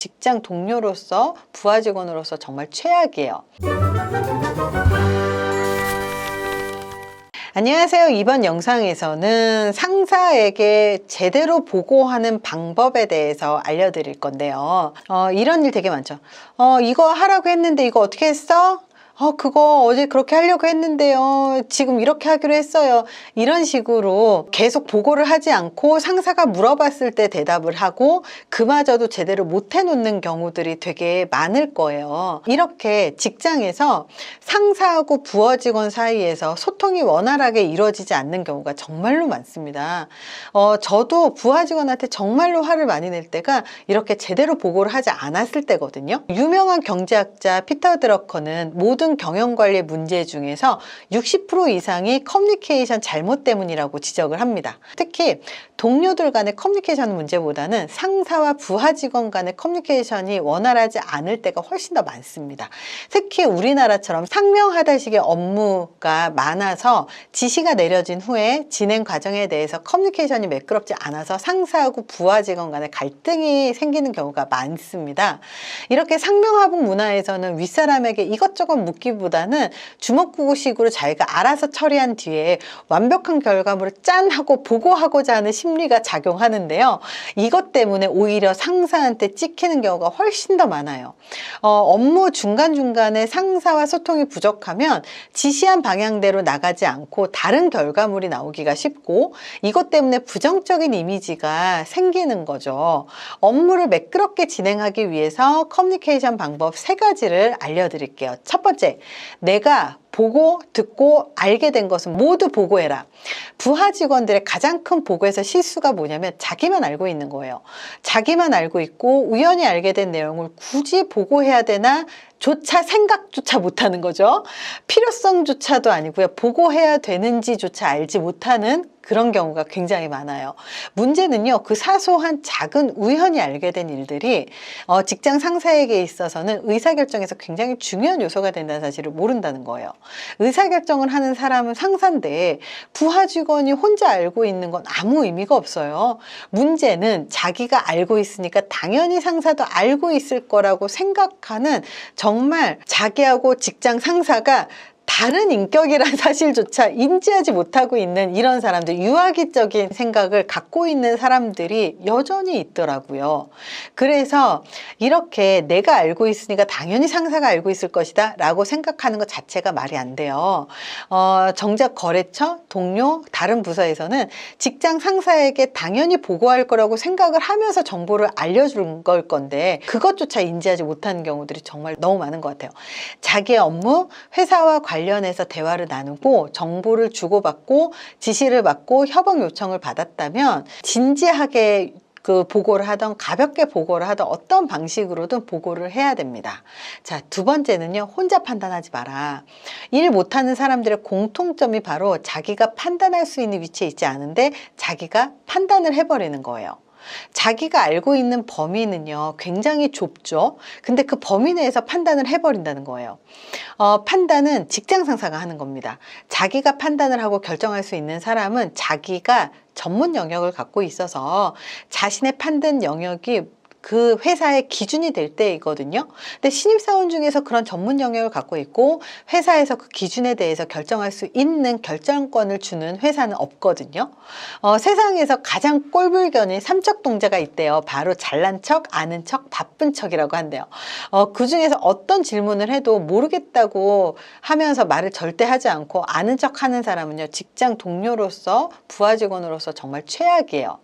직장 동료로서 부하 직원으로서 정말 최악이에요. 안녕하세요. 이번 영상에서는 상사에게 제대로 보고하는 방법에 대해서 알려드릴 건데요. 어, 이런 일 되게 많죠. 어, 이거 하라고 했는데 이거 어떻게 했어? 어, 그거 어제 그렇게 하려고 했는데요. 지금 이렇게 하기로 했어요. 이런 식으로 계속 보고를 하지 않고 상사가 물어봤을 때 대답을 하고 그마저도 제대로 못 해놓는 경우들이 되게 많을 거예요. 이렇게 직장에서 상사하고 부하 직원 사이에서 소통이 원활하게 이루어지지 않는 경우가 정말로 많습니다. 어, 저도 부하 직원한테 정말로 화를 많이 낼 때가 이렇게 제대로 보고를 하지 않았을 때거든요. 유명한 경제학자 피터 드러커는 모든 경영 관리 문제 중에서 60% 이상이 커뮤니케이션 잘못 때문이라고 지적을 합니다. 특히 동료들 간의 커뮤니케이션 문제보다는 상사와 부하 직원 간의 커뮤니케이션이 원활하지 않을 때가 훨씬 더 많습니다. 특히 우리나라처럼 상명하다식의 업무가 많아서 지시가 내려진 후에 진행 과정에 대해서 커뮤니케이션이 매끄럽지 않아서 상사하고 부하 직원 간의 갈등이 생기는 경우가 많습니다. 이렇게 상명하복 문화에서는 윗사람에게 이것저것 묻 기보다는 주먹구구식으로 자기가 알아서 처리한 뒤에 완벽한 결과물을 짠 하고 보고하고자 하는 심리가 작용하는데요. 이것 때문에 오히려 상사한테 찍히는 경우가 훨씬 더 많아요. 어, 업무 중간중간에 상사와 소통이 부족하면 지시한 방향대로 나가지 않고 다른 결과물이 나오기가 쉽고 이것 때문에 부정적인 이미지가 생기는 거죠. 업무를 매끄럽게 진행하기 위해서 커뮤니케이션 방법 세 가지를 알려드릴게요. 첫 번째, 내가 보고 듣고 알게 된 것은 모두 보고해라. 부하 직원들의 가장 큰 보고에서 실수가 뭐냐면 자기만 알고 있는 거예요. 자기만 알고 있고 우연히 알게 된 내용을 굳이 보고해야 되나 조차 생각조차 못하는 거죠. 필요성조차도 아니고요. 보고해야 되는지조차 알지 못하는 그런 경우가 굉장히 많아요. 문제는요, 그 사소한 작은 우연히 알게 된 일들이 어, 직장 상사에게 있어서는 의사결정에서 굉장히 중요한 요소가 된다는 사실을 모른다는 거예요. 의사결정을 하는 사람은 상사인데 부하 직원이 혼자 알고 있는 건 아무 의미가 없어요. 문제는 자기가 알고 있으니까 당연히 상사도 알고 있을 거라고 생각하는 정말 자기하고 직장 상사가 다른 인격이란 사실조차 인지하지 못하고 있는 이런 사람들, 유아기적인 생각을 갖고 있는 사람들이 여전히 있더라고요. 그래서 이렇게 내가 알고 있으니까 당연히 상사가 알고 있을 것이다 라고 생각하는 것 자체가 말이 안 돼요. 어, 정작 거래처, 동료, 다른 부서에서는 직장 상사에게 당연히 보고할 거라고 생각을 하면서 정보를 알려준 걸 건데 그것조차 인지하지 못하는 경우들이 정말 너무 많은 것 같아요. 자기의 업무, 회사와 관련 관련해서 대화를 나누고 정보를 주고받고 지시를 받고 협업 요청을 받았다면 진지하게 그 보고를 하던 가볍게 보고를 하던 어떤 방식으로든 보고를 해야 됩니다. 자, 두 번째는요. 혼자 판단하지 마라. 일 못하는 사람들의 공통점이 바로 자기가 판단할 수 있는 위치에 있지 않은데 자기가 판단을 해버리는 거예요. 자기가 알고 있는 범위는요, 굉장히 좁죠. 근데 그 범위 내에서 판단을 해버린다는 거예요. 어, 판단은 직장 상사가 하는 겁니다. 자기가 판단을 하고 결정할 수 있는 사람은 자기가 전문 영역을 갖고 있어서 자신의 판단 영역이 그 회사의 기준이 될 때이거든요. 근데 신입사원 중에서 그런 전문 영역을 갖고 있고 회사에서 그 기준에 대해서 결정할 수 있는 결정권을 주는 회사는 없거든요. 어, 세상에서 가장 꼴불견이 삼척 동자가 있대요. 바로 잘난 척, 아는 척, 바쁜 척이라고 한대요. 어, 그 중에서 어떤 질문을 해도 모르겠다고 하면서 말을 절대 하지 않고 아는 척 하는 사람은요. 직장 동료로서 부하 직원으로서 정말 최악이에요.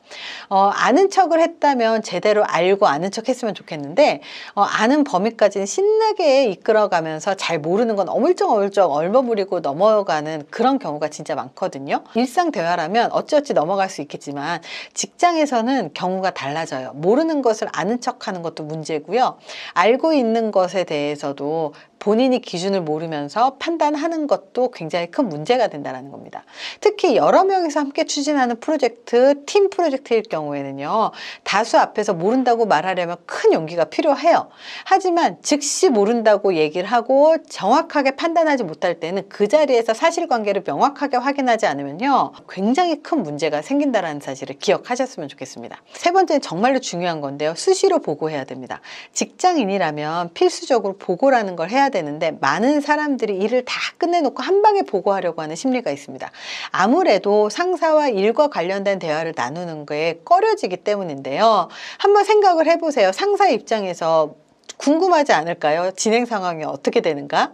어, 아는 척을 했다면 제대로 알고 아는 척 했으면 좋겠는데 어, 아는 범위까지는 신나게 이끌어가면서 잘 모르는 건 어물쩍어물쩍 얼버무리고 넘어가는 그런 경우가 진짜 많거든요. 일상 대화라면 어찌어찌 넘어갈 수 있겠지만 직장에서는 경우가 달라져요. 모르는 것을 아는 척하는 것도 문제고요. 알고 있는 것에 대해서도 본인이 기준을 모르면서 판단하는 것도 굉장히 큰 문제가 된다는 겁니다. 특히 여러 명이서 함께 추진하는 프로젝트, 팀 프로젝트일 경우에는요, 다수 앞에서 모른다고 말하려면 큰 용기가 필요해요. 하지만 즉시 모른다고 얘기를 하고 정확하게 판단하지 못할 때는 그 자리에서 사실관계를 명확하게 확인하지 않으면요, 굉장히 큰 문제가 생긴다는 사실을 기억하셨으면 좋겠습니다. 세 번째는 정말로 중요한 건데요, 수시로 보고해야 됩니다. 직장인이라면 필수적으로 보고라는 걸 해야 되는데 많은 사람들이 일을 다 끝내놓고 한 방에 보고하려고 하는 심리가 있습니다. 아무래도 상사와 일과 관련된 대화를 나누는 게 꺼려지기 때문인데요. 한번 생각을 해보세요. 상사 입장에서 궁금하지 않을까요? 진행 상황이 어떻게 되는가?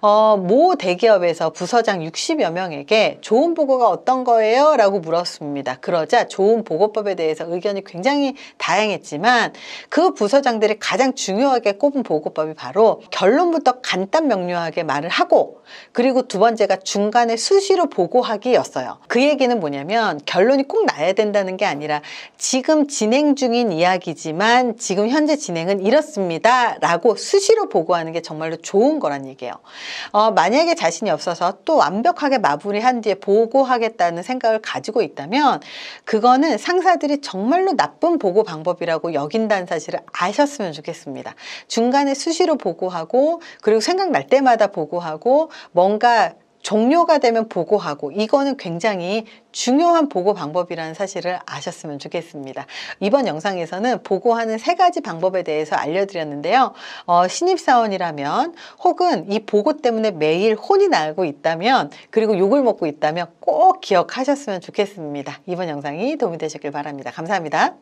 어, 모 대기업에서 부서장 60여 명에게 좋은 보고가 어떤 거예요? 라고 물었습니다. 그러자 좋은 보고법에 대해서 의견이 굉장히 다양했지만 그 부서장들이 가장 중요하게 꼽은 보고법이 바로 결론부터 간단 명료하게 말을 하고 그리고 두 번째가 중간에 수시로 보고하기였어요. 그 얘기는 뭐냐면 결론이 꼭 나야 된다는 게 아니라 지금 진행 중인 이야기지만 지금 현재 진행은 이렇습니다. 라고 수시로 보고하는 게 정말로 좋은 거란 얘기예요. 어, 만약에 자신이 없어서 또 완벽하게 마무리한 뒤에 보고하겠다는 생각을 가지고 있다면 그거는 상사들이 정말로 나쁜 보고 방법이라고 여긴다는 사실을 아셨으면 좋겠습니다. 중간에 수시로 보고하고 그리고 생각날 때마다 보고하고 뭔가 종료가 되면 보고하고 이거는 굉장히 중요한 보고 방법이라는 사실을 아셨으면 좋겠습니다. 이번 영상에서는 보고하는 세 가지 방법에 대해서 알려드렸는데요. 어, 신입사원이라면 혹은 이 보고 때문에 매일 혼이 나고 있다면 그리고 욕을 먹고 있다면 꼭 기억하셨으면 좋겠습니다. 이번 영상이 도움이 되셨길 바랍니다. 감사합니다.